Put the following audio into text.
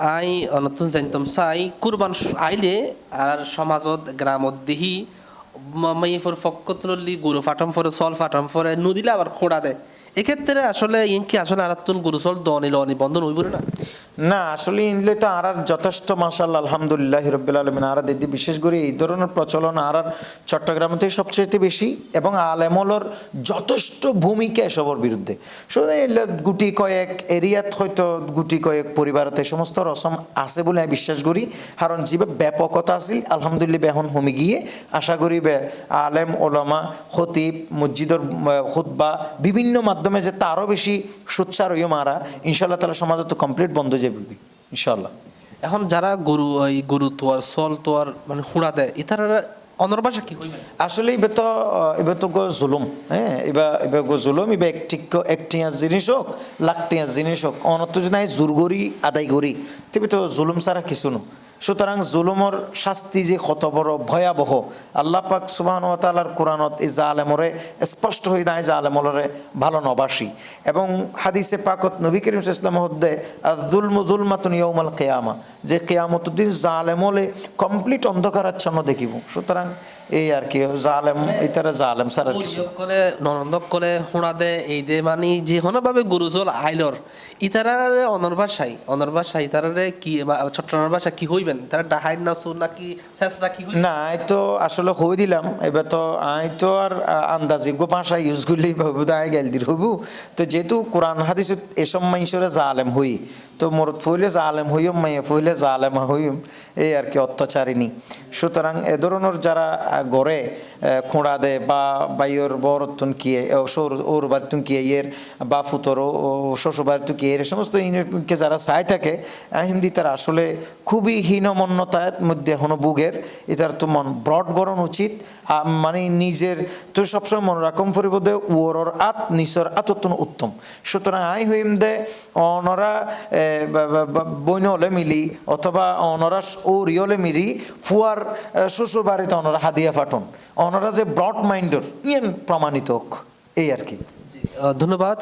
I অনতুন জানতাম চাই কুরবান আইলে আর সমাজত গ্রামত দেহি মাইফর ফকতলি গরু ফাটাম ফরে সল ফাটাম ফরে, নদীলে আবার খোঁড়া দেয়। এক্ষেত্রে আসলে ইনকি আসলে আর তুন গরু চল দনি লনি বন্ধ নইব না? না, আসলে ইনলে তো আর যথেষ্ট মাসাল আলহামদুলিল্লাহ রবিল আলমিন আর দিদি, বিশেষ করে এই ধরনের প্রচলন আর আর চট্টগ্রামতে সবচেয়ে বেশি, এবং আলেমলর যথেষ্ট ভূমিকা এসবর বিরুদ্ধে। শুধু গুটি কয়েক এরিয়াত হয়তো গুটি কয়েক পরিবারত সমস্ত রসম আছে বলে আমি বিশ্বাস করি, কারণ যে ব্যাপকতা আছিল আলহামদুলিল্লাহ এখন হমি গিয়ে আশা করি আলেম, ওলামা, খতিব মসজিদর খুতবা, বিভিন্ন মাধ্যমে যে তারও বেশি সোচ্চার হইও মারা ইনশাল্লাহ তালা সমাজে তো কমপ্লিট বন্ধ হয়ে যাবে ইনশাল্লাহ এখন যারা গরু এই গরু তোয়ার চল তোয়ার মানে হুড়া দেয় ইতারা অনর ভাষা কি আসলে এবার তো এবার তো গো জুলুম হ্যাঁ? এবার এবার গো জুলুম এবার একটি একটিয়া জিনিস হোক লাখটিয়া জিনিস হোক অনত যদি নাই জোর করি আদায় করি তবে তো জুলুম ছাড়া কিছু নো। সুতরাং জুলুমর শাস্তি যে কত বড় ভয়াবহ, আল্লাহ পাক সুবাহন তালার কোরআনত এই জালেমরে স্পষ্ট হয়ে নাই জালেমরে ভালো নবাসী। এবং হাদিসে পাকত নবী করিম ইসলাম হদ্দে জুলম জুলমাতুন ইয়ৌমাল কেয়ামা। যে কেয়ামতুদ্দিন জালেমলে কমপ্লিট অন্ধকারাচ্ছন্ন দেখিব। সুতরাং এই আর কি জালেম ইতারা জালেম সারা কিছু করে ননন্দক করে হুড়া দে এই দে মানে যে ভাবে গরু চল আইলর ইতারারে অনর ভাষাই অনর ভাষা ইতারারে কি চট্টগ্রামের ভাষা কি হইবেন? তারা ডাহাই না সুর নাকি শেষরা কি না আই তো আসলে হই দিলাম এবার তো আই তো আর আন্দাজি গো ভাষা ইউজ করলেই ভাবু তো আই গেল দির হবু তো যেহেতু কোরআন হাদিস এসব মানুষের জালেম হই তো মোর ফইলে জালেম হইম মাইয়ে ফইলে জালেম হইম এই আর কি অত্যাচারিনী সুতরাং এ ধরনের যারা গড়ে খোঁড়া দে বা বাইয়ের বরতুন কিয়ে ও সৌর ওর কিয়ে এর বা ফুতর ও শ্বশুর বাড়িতুন কিয়ে এর সমস্ত ইউনিটকে যারা চাই থাকে হিন্দি তারা আসলে খুবই হীনমন্যতার মধ্যে এখনও বুগের। এটার তো মন ব্রড গরণ উচিত। মানে নিজের তো সবসময় মনে রাখম ফরিবদে ওরর আত নিচর আততন উত্তম। সুতরাং আই হইম দে অনরা এ, বা- বা- বা বইন হলে মিলি অথবা অনরা ও রিয়লে মিরি ফুয়ার শ্বশুর বাড়িতে অনরা হাদিয়া ফাটন অনরা যে ব্রড মাইন্ডর, ইয়েন প্রমাণিত হোক। এই আর কি ধন্যবাদ